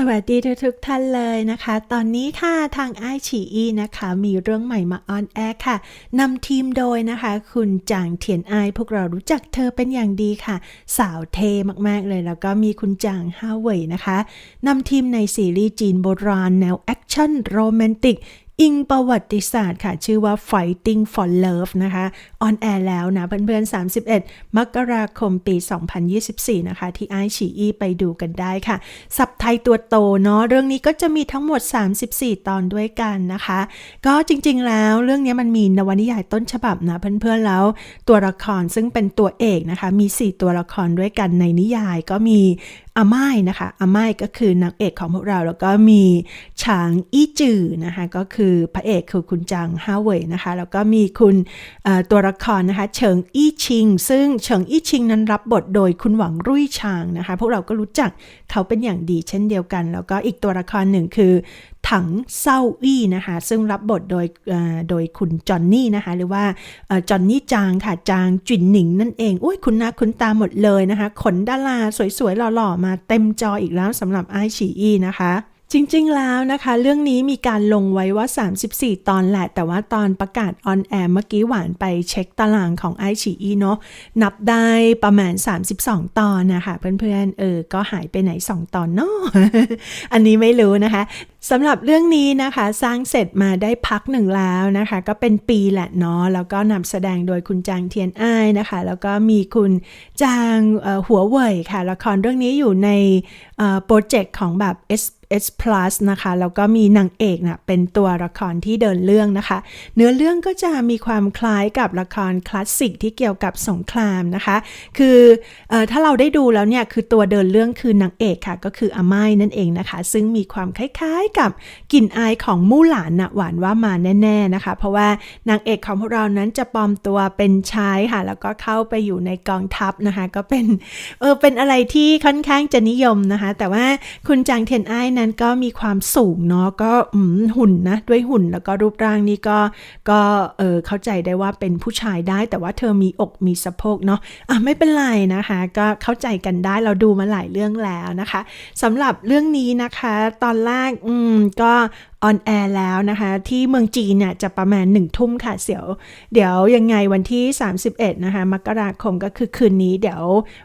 สวัสดีทุกทุกท่านเลยนะคะ ตอนนี้ค่ะทางไอฉีอีนะคะ มีเรื่องใหม่มาออนแอร์ค่ะนำทีมโดยนะคะ คุณจางเทียนไอพวกเรารู้จักเธอเป็นอย่างดีค่ะ สาวเทมากๆเลย แล้วก็มีคุณจางฮาเว่ยนะคะนำทีมในซีรีส์จีนโบราณแนวแอคชั่นโรแมนติก อิงประวัติศาสตร์ค่ะ ชื่อว่า Fighting for Love นะคะ ออนแอร์แล้วนะเพื่อนๆ 31 มกราคมปี 2024 นะคะ ที่ไอชีอีไปดูกันได้ค่ะ สับไทยตัวโตเนาะ เรื่องนี้ก็จะมีทั้งหมด 34 ตอนด้วยกันนะคะ ก็จริงๆ แล้วเรื่องนี้มันมีนวนิยายต้นฉบับนะเพื่อนๆ แล้วตัวละครซึ่งเป็นตัวเอกนะคะ มี 4 ตัวละครด้วยกันในนิยายก็มี อาม่ายนะคะอาม่ายก็คือนางเอกของพวกเราแล้วก็มีฉางอี้จือนะคะก็คือพระเอกคือคุณจางฮาเว่ยนะคะแล้วก็มีคุณตัวละครนะคะเฉิงอี้ชิง ซึ่งเฉิงอี้ชิงนั้นรับบทโดยคุณหวังรุ่ยชางนะคะพวกเราก็รู้จักเขาเป็นอย่างดีเช่นเดียวกัน แล้วก็อีกตัวละครหนึ่งคือ ถังเซาอี้นะคะ ซึ่งรับบทโดยโดยคุณจอนนี่นะคะ หรือว่าเอ่อจอนนี่จางค่ะ จางจุนหนิงนั่นเองอุ้ยคุณนาคุณตาหมดเลยนะคะ ขนดาราสวยๆหล่อๆ มาเต็มจออีกแล้วสำหรับไอฉีอีนะคะ จริงๆ แล้วนะคะ เรื่องนี้มีการลงไว้ว่า 34 ตอนแหละ แต่ว่าตอนประกาศออนแอร์เมื่อกี้หวานไปเช็คตารางของไอฉีอีเนาะนับได้ประมาณ 32 ตอนนะคะ เพื่อนๆ เออ ก็หายไปไหน 2 ตอนเนาะอันนี้ไม่รู้นะคะสำหรับเรื่องนี้นะคะ สร้างเสร็จมาได้พักหนึ่งแล้วนะคะ ก็เป็นปีแหละเนาะแล้วก็นำแสดงโดยคุณจางเทียนอ้ายนะคะ แล้วก็มีคุณจางหัวเว่ยค่ะละครเรื่องนี้อยู่ในโปรเจกต์ของแบบ S S Plus นะคะ แล้วก็มีนางเอกนะเป็นตัวละครที่เดินเรื่องนะคะ เนื้อเรื่องก็จะมีความคล้ายกับละครคลาสสิกที่เกี่ยวกับสงครามนะคะ คือออถ้าเราได้ดูแล้วเนี่ย คือตัวเดินเรื่องคือนางเอกค่ะ ก็คืออาม่ายนั่นเองนะคะ ซึ่งมีความคล้ายๆกับกลิ่นอายของมู่หลานนะหวานว่ามาแน่ๆนะคะ เพราะว่านางเอกของพวกเรานั้นจะปลอมตัวเป็นชายค่ะ แล้วก็เข้าไปอยู่ในกองทัพนะคะ ก็เป็นเออเป็นอะไรที่ค่อนข้างจะนิยมนะคะ แต่ว่าคุณจางเทียนไอ้นั้นก็มีความสูงเนาะก็หุ่นนะด้วยหุ่นแล้วก็รูปร่างนี่ก็ก็เออเข้าใจได้ว่าเป็นผู้ชายได้ แต่ว่าเธอมีอกมีสะโพกเนาะอะไม่เป็นไรนะคะ ก็เข้าใจกันได้เราดูมาหลายเรื่องแล้วนะคะสำหรับเรื่องนี้นะคะ ตอนแรกอืมก็ ออนแอร์แล้วนะคะ ที่เมืองจีนเนี่ยจะประมาณ1นึ่ทุ่มค่ะเดี๋ยว เดี๋ยวยังไงวันที่ 31 นะคะมกราคมก็คือคืนนี้ เดี๋ยว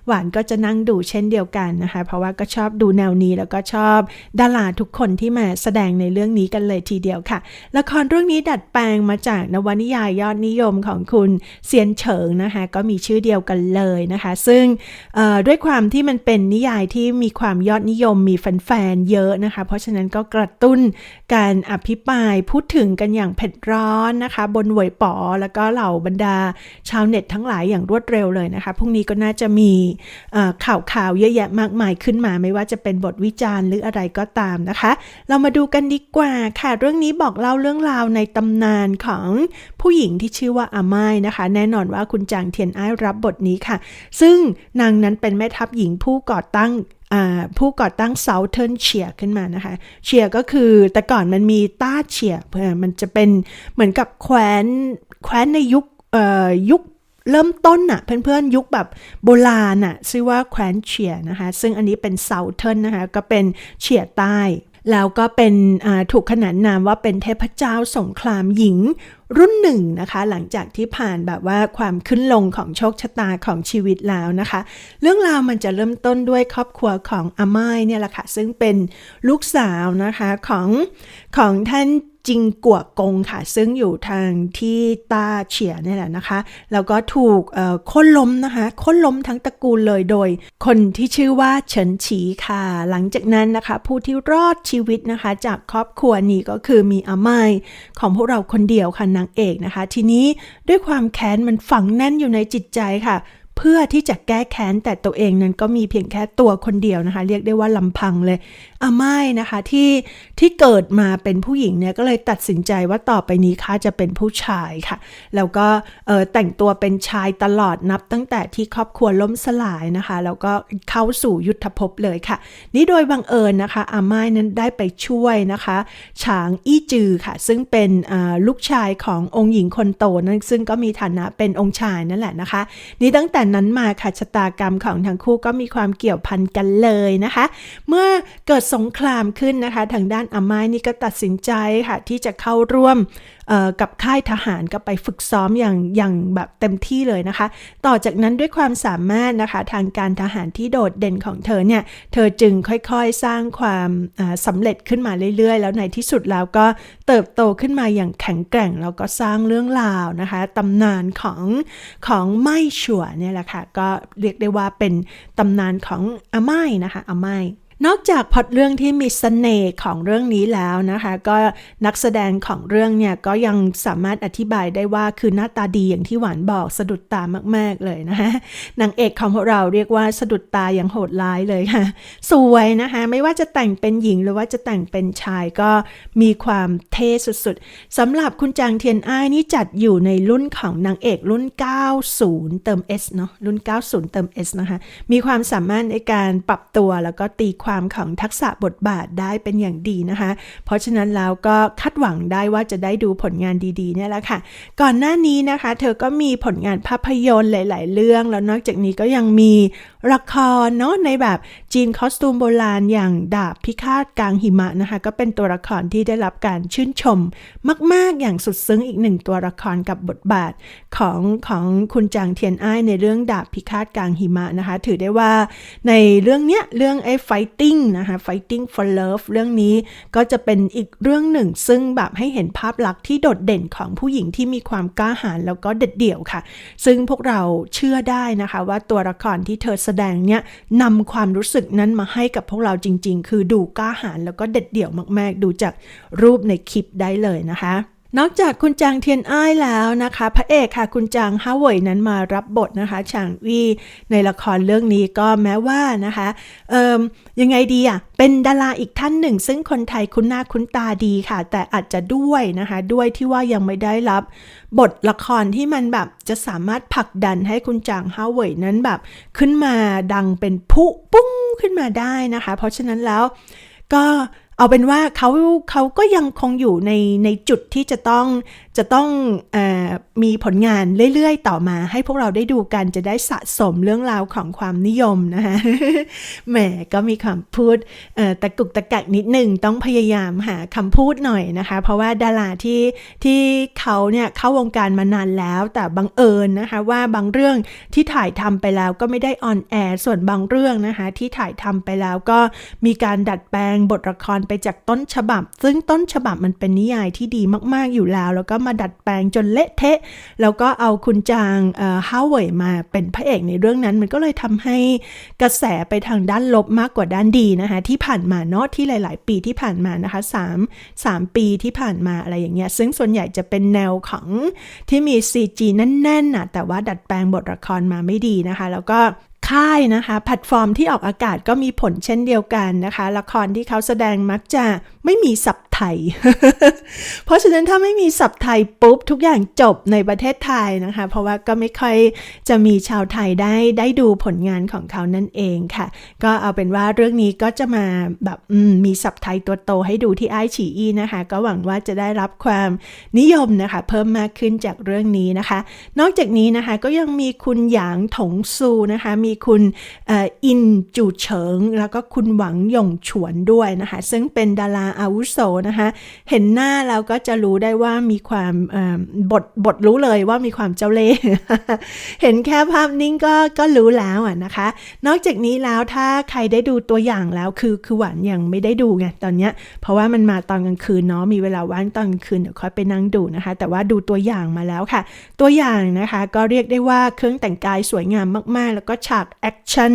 หวานก็จะนั่งดูเช่นเดียวกันนะคะ เพราะว่าก็ชอบดูแนวนี้แล้วก็ชอบดาราทุกคนที่มาแสดงในเรื่องนี้กันเลยทีเดียวค่ะ ละครเรื่องนี้ดัดแปลงมาจากนวนิยายยอดนิยมของคุณเซียนเฉิงนะคะก็มีชื่อเดียวกันเลยนะคะ ซึ่งด้วยความที่มันเป็นนิยายที่มีความยอดนิยมมีแฟนๆเยอะนะคะ เพราะฉะนั้นก็กระตุ้นการอภิปรายพูดถึงกันอย่างเผ็ดร้อนนะคะ บนหวยป๋อแล้วก็เหล่าบรรดาชาวเน็ตทั้งหลายอย่างรวดเร็วเลยนะคะ พรุ่งนี้ก็น่าจะมีข่าวข่าวๆเยอะแยะมากมายขึ้นมา ไม่ว่าจะเป็นบทวิจารณ์หรืออะไรก็ตามนะคะ เรามาดูกันดีกว่าค่ะ เรื่องนี้บอกเล่าเรื่องราวในตำนานของผู้หญิงที่ชื่อว่าอาม่ายนะคะ แน่นอนว่าคุณจางเทียนอ้ายรับบทนี้ค่ะ ซึ่งนางนั้นเป็นแม่ทัพหญิงผู้ก่อตั้ง ผู้ก่อตั้ง Southern Cheer ขึ้นมานะคะเชียก็คือแต่ก่อนมันมีต้าเชียเพื่อมันจะเป็นเหมือนกับแคว้นแคว้นในยุคเอ่อยุคเริ่มต้นน่ะเพื่อนๆ ยุคแบบโบราณน่ะชื่อว่าแคว้นเชียนะคะ ซึ่งอันนี้เป็น Southern นะคะ ก็เป็นเชียใต้ แล้วก็เป็นถูกขนานนามว่าเป็นเทพเจ้าสงครามหญิงรุ่นหนึ่งนะคะ หลังจากที่ผ่านแบบว่าความขึ้นลงของโชคชะตาของชีวิตแล้วนะคะ เรื่องราวมันจะเริ่มต้นด้วยครอบครัวของอาม่ายเนี่ยแหละค่ะ ซึ่งเป็นลูกสาวนะคะของของท่าน จิงกัวกงค่ะ ซึ่งอยู่ทางที่ต้าเฉียนี่แหละนะคะ แล้วก็ถูกค่นล้มนะคะค่นล้มทั้งตระกูลเลยโดย คนที่ชื่อว่าเฉินฉีค่ะ หลังจากนั้นนะคะ ผู้ที่รอดชีวิตนะคะ จากครอบครัวนี้ก็คือมีอามายของพวกเราคนเดียวค่ะนางเอกนะคะ ทีนี้ด้วยความแค้นมันฝังแน่นอยู่ในจิตใจค่ะ เพื่อที่จะแก้แค้นแต่ตัวเองนั้นก็มีเพียงแค่ตัวคนเดียวนะคะ เรียกได้ว่าลำพังเลยอาไม่นะคะที่ที่เกิดมาเป็นผู้หญิงเนี่ยก็เลยตัดสินใจว่าต่อไปนี้ข้าจะเป็นผู้ชายค่ะ แล้วก็แต่งตัวเป็นชายตลอดนับตั้งแต่ที่ครอบครัวล้มสลายนะคะ แล้วก็เข้าสู่ยุทธภพเลยค่ะ นี่โดยบังเอิญนะคะ อาม่ายนั้นได้ไปช่วยนะคะฉางอี้จือค่ะ ซึ่งเป็นลูกชายขององค์หญิงคนโตนั่นซึ่งก็มีฐานะเป็นองค์ชายนั่นแหละนะคะ นี่ตั้งแต่นั้นมาค่ะชะตากรรมของทั้งคู่ก็มีความเกี่ยวพันกันเลยนะคะ เมื่อเกิดสงครามขึ้นนะคะ ทางด้านอาไม้นี่ก็ตัดสินใจค่ะที่จะเข้าร่วมกับค่ายทหารก็ไปฝึกซ้อมอย่างอย่างแบบเต็มที่เลยนะคะ ต่อจากนั้นด้วยความสามารถนะคะทางการทหารที่โดดเด่นของเธอเนี่ยเธอจึงค่อยๆสร้างความอ่าสำเร็จขึ้นมาเรื่อยๆ แล้วในที่สุดแล้วก็เติบโตขึ้นมาอย่างแข็งแกร่งแล้วก็สร้างเรื่องราวนะคะตำนานของของไม่ชัวเนี่ยแหละค่ะ ก็เรียกได้ว่าเป็นตำนานของอาไม้นะคะอาไม้ นอกจากพอตเรื่องที่มีสเสน่ห์ของเรื่องนี้แล้วนะคะ ก็นักแสดงของเรื่องเนี่ยก็ยังสามารถอธิบายได้ว่าคือหน้าตาดีอย่างที่หวานบอกสะดุดตามาก ๆเลยนะคะนางเอกของเราเรียกว่าสะดุดตาอย่างโหดร้ายเลยค่ะ สวยนะคะไม่ว่าจะแต่งเป็นหญิงหรือว่าจะแต่งเป็นชายก็มีความเท่สุดๆสำหรับคุณจางเทียนอ้ายนี่จัดอยู่ในรุ่นของนางเอกรุ่น 90 เติม S เนาะรุ่น 90 เติม S นะคะมีความสามารถในการปรับตัวแล้วก็ตีความความของทักษะบทบาทได้เป็นอย่างดีนะคะ เพราะฉะนั้นแล้วก็คาดหวังได้ว่าจะได้ดูผลงานดีๆเนี่ยแหละค่ะ ก่อนหน้านี้นะคะ เธอก็มีผลงานภาพยนตร์หลาย ๆ เรื่อง แล้วนอกจากนี้ก็ยังมีละครเนาะในแบบ จีนคอสตูมโบราณอย่างดาบพิฆาตกลางหิมะนะคะ ก็เป็นตัวละครที่ได้รับการชื่นชม มาก ๆ อย่างสุดซึ้งอีกหนึ่งตัวละครกับบทบาทของของคุณจางเทียนอ้ายในเรื่องดาบพิฆาตกลางหิมะนะคะ ถือได้ว่าในเรื่องเนี้ยเรื่องไอ้ fighting นะคะ fighting for love เรื่องนี้ก็จะเป็นอีกเรื่องหนึ่ง ซึ่งแบบให้เห็นภาพลักษณ์ที่โดดเด่นของผู้หญิงที่มีความกล้าหาญแล้วก็เด็ดเดี่ยวค่ะ ซึ่งพวกเราเชื่อได้นะคะว่าตัวละครที่เธอแสดงเนี่ยนำความรู้สึกนั้นมาให้กับพวกเราจริง ๆ คือดูกล้าหาญแล้วก็เด็ดเดี่ยวมาก ๆ ดูจากรูปในคลิปได้เลยนะคะ นอกจากคุณจางเทียนอ้ายแล้วนะคะ พระเอกค่ะคุณจางฮาเวยนั้นมารับบทนะคะฉางวีในละครเรื่องนี้ก็แม้ว่านะคะเอ่มยังไงดีอะเป็นดาราอีกท่านหนึ่ง ซึ่งคนไทยคุ้นหน้าคุ้นตาดีค่ะ แต่อาจจะด้วยนะคะ ด้วยที่ว่ายังไม่ได้รับบทละครที่มันแบบจะสามารถผลักดันให้คุณจางฮาเวยนั้นแบบ ขึ้นมาดังเป็นพุปุ้งขึ้นมาได้นะคะ เพราะฉะนั้นแล้วก็ เอาเป็นว่าเขาเขาก็ยังคงอยู่ในในจุดที่จะต้องจะต้องอมีผลงานเรื่อยๆ ต่อมาให้พวกเราได้ดูกันจะได้สะสมเรื่องราวของความนิยมนะคะแหมก็มีคำพูดตะกุกตะกักนิดหนึ่งต้องพยายามหาคำพูดหน่อยนะคะ เพราะว่าดาราที่ที่เขาเนี่ยเข้าวงการมานานแล้วแต่บังเอิญนะคะว่าบางเรื่องที่ถ่ายทำไปแล้วก็ไม่ได้ออนแอร์ส่วนบางเรื่องนะคะที่ถ่ายทำไปแล้วก็มีการดัดแปลงบทละครไปจากต้นฉบับ ซึ่งต้นฉบับมันเป็นนิยายที่ดีมากๆอยู่แล้วแล้วก็มาดัดแปลงจนเละเทะ แล้วก็เอาคุณจางฮาวเวยมาเป็นพระเอกในเรื่องนั้น มันก็เลยทำให้กระแสไปทางด้านลบมากกว่าด้านดีนะคะ ที่ผ่านมาเนาะที่หลาย ๆ ปีที่ผ่านมานะคะ3 3ปีที่ผ่านมาอะไรอย่างเงี้ยซึ่งส่วนใหญ่จะเป็นแนวของที่มี CG แน่นๆน่ะแต่ว่าดัดแปลงบทละครมาไม่ดีนะคะ แล้วก็ค่ายนะคะแพลตฟอร์มที่ออกอากาศก็มีผลเช่นเดียวกันนะคะ ละครที่เขาแสดงมักจะไม่มีสับไทย เพราะฉะนั้นถ้าไม่มีสับไทยปุ๊บทุกอย่างจบในประเทศไทยนะคะ เพราะว่าก็ไม่ค่อยจะมีชาวไทยได้ได้ดูผลงานของเขานั่นเองค่ะ ก็เอาเป็นว่าเรื่องนี้ก็จะมาแบบมมีสับไทยตัวโตให้ดูที่ไอฉีอีนะคะ ก็หวังว่าจะได้รับความนิยมนะคะ เพิ่มมากขึ้นจากเรื่องนี้นะคะ นอกจากนี้นะคะก็ยังมีคุณหยางถงซูนะคะ มีคุณอ่ออินจูเฉิง แล้วก็คุณหวังหยงฉวนด้วยนะคะ ซึ่งเป็นดาราอาวุโสนะคะเห็นหน้าแล้วก็จะรู้ได้ว่ามีความบทบทรู้เลยว่ามีความเจ้าเล่ห์เห็นแค่ภาพนิ่งก็ก็รู้แล้วอะนะคะ นอกจากนี้แล้วถ้าใครได้ดูตัวอย่างแล้วคือคือหวานยังไม่ได้ดูไงตอนเนี้ยเพราะว่ามันมาตอนกลางคืนเนาะมีเวลาว่างตอนกลางคืนเดี๋ยวค่อยไปนั่งดูนะคะ แต่ว่าดูตัวอย่างมาแล้วค่ะ ตัวอย่างนะคะก็เรียกได้ว่าเครื่องแต่งกายสวยงามมาก ๆ แล้วก็ฉากแอคชั่น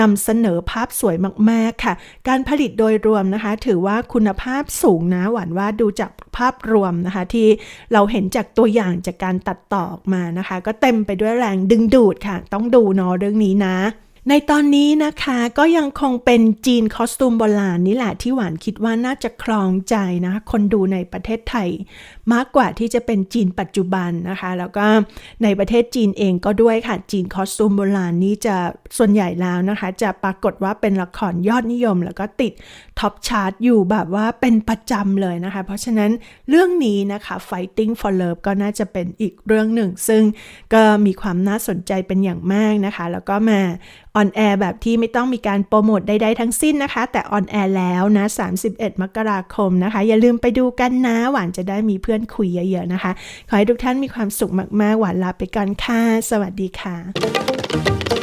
นำเสนอภาพสวยมาก ๆ ค่ะ การผลิตโดยรวมนะคะ ถือว่าคุณภาพสูงนะหวานว่าดูจากภาพรวมนะคะ ที่เราเห็นจากตัวอย่างจากการตัดต่อออกมานะคะ ก็เต็มไปด้วยแรงดึงดูดค่ะ ต้องดูเนาะเรื่องนี้นะ ในตอนนี้นะคะก็ยังคงเป็นจีนคอสตูมโบราณนี่แหละที่หวานคิดว่าน่าจะครองใจนะคะคนดูในประเทศไทย มากกว่าที่จะเป็นจีนปัจจุบันนะคะ แล้วก็ในประเทศจีนเองก็ด้วยค่ะจีนคอสตูมโบราณนี้จะส่วนใหญ่แล้วนะคะ จะปรากฏว่าเป็นละครยอดนิยม แล้วก็ติดท็อปชาร์ตอยู่แบบว่าเป็นประจำเลยนะคะ เพราะฉะนั้นเรื่องนี้นะคะ Fighting for Love ก็น่าจะเป็นอีกเรื่องหนึ่ง ซึ่งก็มีความน่าสนใจเป็นอย่างมากนะคะ แล้วก็มาออนแอร์แบบที่ไม่ต้องมีการโปรโมทใดๆทั้งสิ้นนะคะ แต่ออนแอร์แล้วนะ 31 มกราคมนะคะ อย่าลืมไปดูกันนะ หวานจะได้มีเพื่อนคุยเยอะๆนะคะ ขอให้ทุกท่านมีความสุขมากๆ หวานลาไปก่อนค่ะ สวัสดีค่ะ